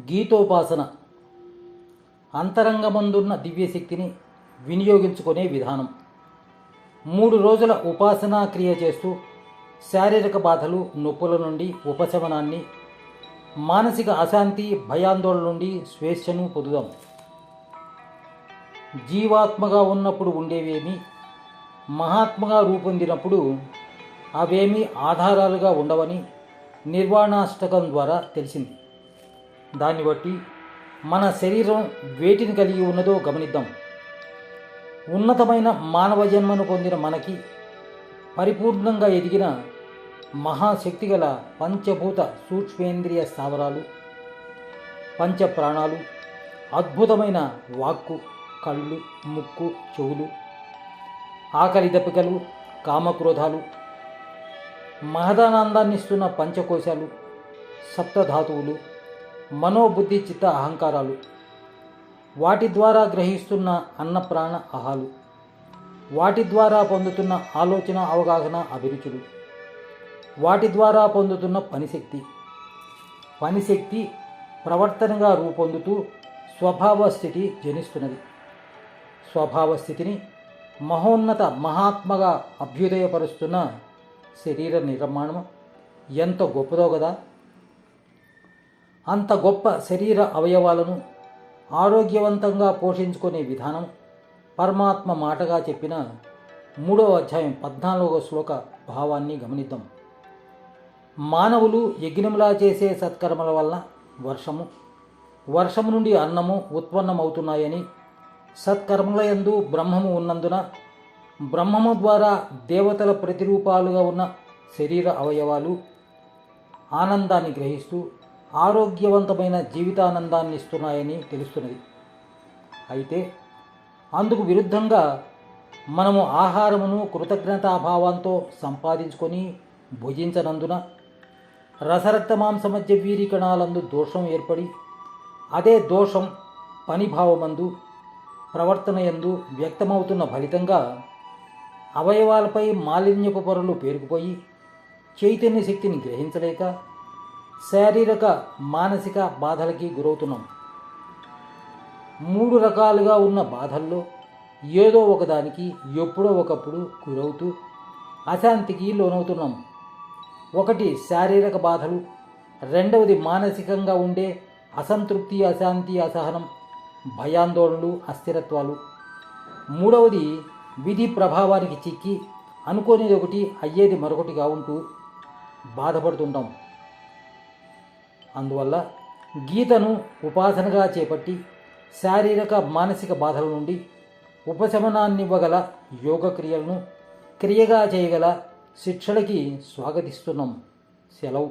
గీతోపాసన. అంతరంగమందున్న దివ్యశక్తిని వినియోగించుకునే విధానం. మూడు రోజుల ఉపాసనా క్రియ చేస్తూ శారీరక బాధలు నొప్పుల నుండి ఉపశమనాన్ని మానసిక అశాంతి భయాందోళన నుండి స్వేచ్ఛను పొందుదాం. జీవాత్మగా ఉన్నప్పుడు ఉండేవేమి మహాత్మగా రూపొందినప్పుడు అవేమీ ఆధారాలుగా ఉండవని నిర్వాణాష్టకం ద్వారా తెలిసింది. దాన్ని బట్టి మన శరీరం వేటిని కలిగి ఉన్నదో గమనిద్దాం. ఉన్నతమైన మానవ జన్మను పొందిన మనకి పరిపూర్ణంగా ఎదిగిన మహాశక్తి గల పంచభూత సూక్ష్మేంద్రియ స్థావరాలు పంచ ప్రాణాలు అద్భుతమైన వాక్కు కళ్ళు ముక్కు చెవులు ఆకలి దప్పికలు కామక్రోధాలు మహదానందాన్ని ఇస్తున్న పంచకోశాలు సప్తధాతువులు మనోబుద్ధి చిత్త అహంకారాలు. వాటి ద్వారా గ్రహిస్తున్న అన్నప్రాణ అహాలు. వాటి ద్వారా పొందుతున్న ఆలోచన అవగాహన అభిరుచులు. వాటి ద్వారా పొందుతున్న పనిశక్తి. పనిశక్తి ప్రవర్తనగా రూపొందుతూ స్వభావ స్థితి జనిస్తున్నది. స్వభావ స్థితిని మహోన్నత మహాత్మగా అభ్యుదయపరుస్తున్న శరీర నిర్మాణం ఎంత గొప్పదో కదా. అంత గొప్ప శరీర అవయవాలను ఆరోగ్యవంతంగా పోషించుకునే విధానం పరమాత్మ మాటగా చెప్పిన మూడవ అధ్యాయం పద్నాలుగవ శ్లోక భావాన్ని గమనిద్దాం. మానవులు యజ్ఞములా చేసే సత్కర్మల వల్ల వర్షము వర్షము నుండి అన్నము ఉత్పన్నమవుతున్నాయని సత్కర్మల యందు బ్రహ్మము ఉన్నందున బ్రహ్మము ద్వారా దేవతల ప్రతిరూపాలుగా ఉన్న శరీర అవయవాలు ఆనందాన్ని గ్రహిస్తూ ఆరోగ్యవంతమైన జీవితానందాన్ని ఇస్తున్నాయని తెలుస్తున్నది. అయితే అందుకు విరుద్ధంగా మనము ఆహారమును కృతజ్ఞతాభావంతో సంపాదించుకొని భుజించనందున రసరక్త మాంస మధ్య దోషం ఏర్పడి అదే దోషం పనిభావమందు ప్రవర్తన యందు వ్యక్తమవుతున్న ఫలితంగా అవయవాలపై మాలిన్యపు పొరలు పేరుకుపోయి చైతన్య శక్తిని గ్రహించలేక శారీరక మానసిక బాధలకి గురవుతున్నాం. మూడు రకాలుగా ఉన్న బాధల్లో ఏదో ఒకదానికి ఎప్పుడో ఒకప్పుడు గురవుతూ అశాంతికి లోనవుతున్నాం. ఒకటి శారీరక బాధలు రెండవది మానసికంగా ఉండే అసంతృప్తి అశాంతి అసహనం భయాందోళనలు అస్థిరత్వాలు. మూడవది విధి ప్రభావానికి చిక్కి అనుకోనిది ఒకటి అయ్యేది మరొకటిగా ఉంటూ బాధపడుతుంటాం. అందువల్ల గీతను ఉపాసనగా చేపట్టి శారీరక మానసిక బాధల నుండి ఉపశమనాన్నివ్వగల యోగ క్రియలను క్రియగా చేయగల శిక్షలకి స్వాగతిస్తున్నాం. సెలవు.